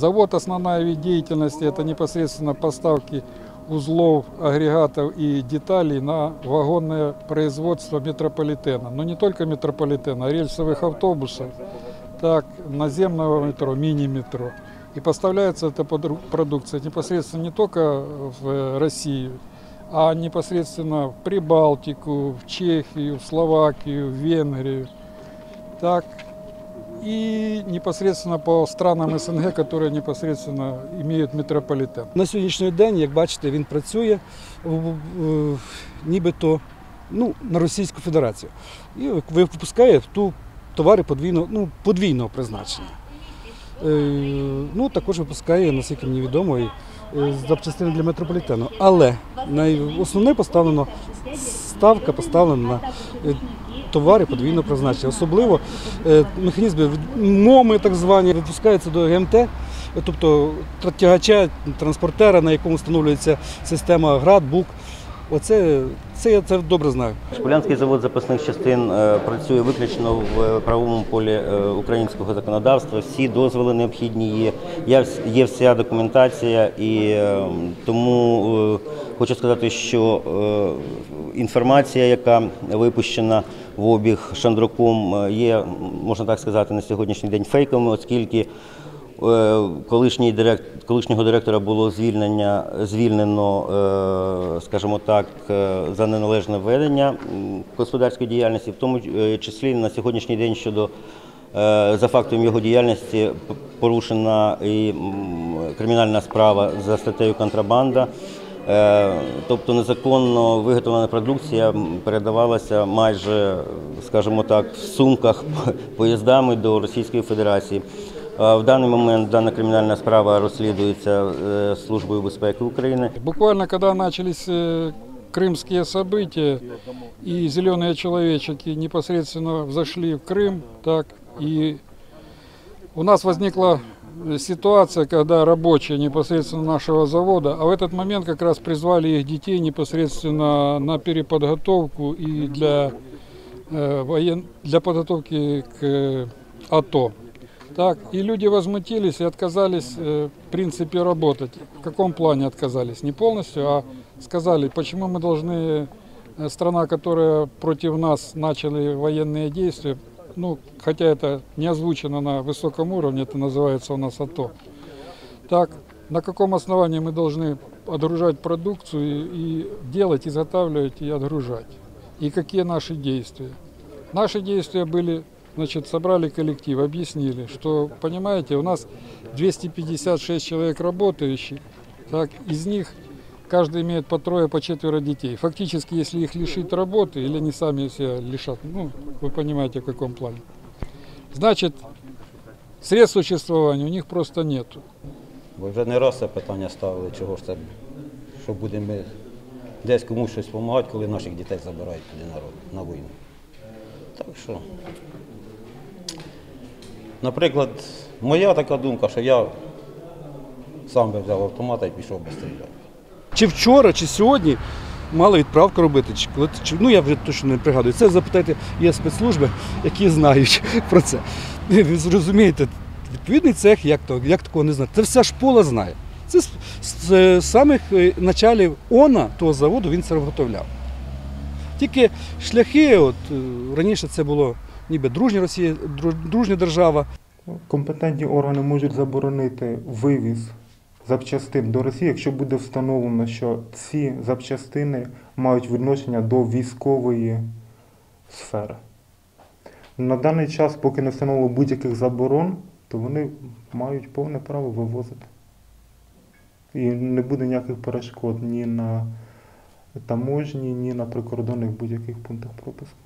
Завод основная вид деятельности это непосредственно поставки узлов, агрегатов и деталей на вагонное производство метрополитена. Но не только метрополитена, а рельсовых автобусов, так, наземного метро, мини-метро. И поставляется эта продукция непосредственно не только в Россию, а непосредственно в Прибалтику, в Чехию, в Словакию, в Венгрию. Так, и непосредственно по странам СНГ, которые непосредственно имеют метрополитен. На сьогоднішній день, як бачите, він працює нібито ну, на Російську Федерацію. І випускає ту товари подвійного, ну, подвійного призначення. Е, ну, також випускає, наскільки мені відомо, і е, запчастини для метрополітену. Але основне поставлено, ставка поставлена на е, товари подвійного призначення. Особливо е, механізми моми, так звані, випускаються до ГМТ, тобто тягача, транспортера, на якому встановлюється система ГРАД, БУК. Оце це я це добре знаю. Шполянський завод запасних частин е, працює виключно в е, правовому полі е, українського законодавства. Всі дозволи необхідні є. Є вся документація, і тому хочу сказати, що інформація, яка випущена в обіг Шандруком, є, можна так сказати, на сьогоднішній день фейком, оскільки Колишній директ, колишнього директора було звільнення, звільнено, е, скажімо так, е, за неналежне ведення господарської діяльності, в тому е, числі на сьогоднішній день щодо е, за фактом його діяльності порушена і кримінальна справа за статтею контрабанда. Е, Тобто незаконно виготовлена продукція передавалася майже, скажімо так, в сумках поїздами до Російської Федерації. А В даний момент дана кримінальна справа розслідується е, Службою безпеки України. Буквально когда начались э, крымские события, и зеленые человечки непосредственно взошли в Крым, так, и у нас возникла э, ситуация, когда рабочие непосредственно нашего завода, а в этот момент как раз призвали их детей непосредственно на переподготовку и для, э, воен... для подготовки к э, АТО. Так, и люди возмутились и отказались, э, в принципе, работать. В каком плане отказались? Не полностью, а сказали, почему мы должны, э, страна, которая против нас начали военные действия, ну, хотя это не озвучено на высоком уровне, это называется у нас АТО. Так, на каком основании мы должны отгружать продукцию и, и делать, изготавливать и отгружать? И какие наши действия? Наши действия были, значит, собрали коллектив, объяснили, что, понимаете, у нас 256 человек работающих, так, из них каждый имеет по трое, по четверо детей. Фактически, если их лишить работы, или они сами себя лишат, ну, вы понимаете, в каком плане. Значит, средств существования у них просто нету. Бо вже не раз це питання ставили, чого ж це, що будемо десь комусь щось допомагати, коли наших дітей забирають туди народ на війну. Так що, наприклад, моя така думка, що я сам би взяв автомата і пішов би стріляти. Чи вчора, чи сьогодні мали відправку робити, чи коли чи ну я вже точно не пригадую. Це запитайте є спецслужби, які знають про це. Ви зрозумієте, відповідний цех, як то як такого не знати. Це вся школа знає. Це з, з, е, самих е, началів ОНА того заводу він це виготовляв. Тільки шляхи, от е, раніше це було ніби дружня Росія, дружня держава. Компетентні органи можуть заборонити вивіз запчастин до Росії, якщо буде встановлено, що ці запчастини мають відношення до військової сфери. На даний час, поки не встановлено будь-яких заборон, то вони мають повне право вивозити. І не буде ніяких перешкод ні на таможні, ні на прикордонних будь-яких пунктах пропуску.